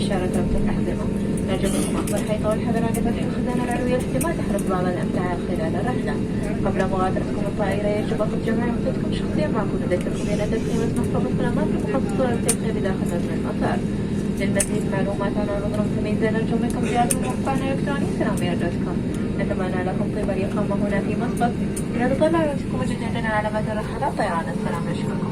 إشارة ربط الأحزمة نرجوكم أخبر حيث الحذر عند فتح الخزانة العلوية لاحتمال تحرق بعض الأمتعة خلال الرحلة قبل مغادرتكم الطائرة يجب أخذ جميع منتجكم الشخصية معكم لذلك إلى تسليم محفظة الأمان المخصصة للتدخين بداخل المطار للمزيد معلومات عن النظرة المتميزة نرجو منكم زيارة موقعنا الإلكتروني سلامير دوت كوم نتمنى لكم طيب الإقامة هنا في مسقط نتطلع إليكم جديدا على مدى الرحلات طيران السلام نشكركم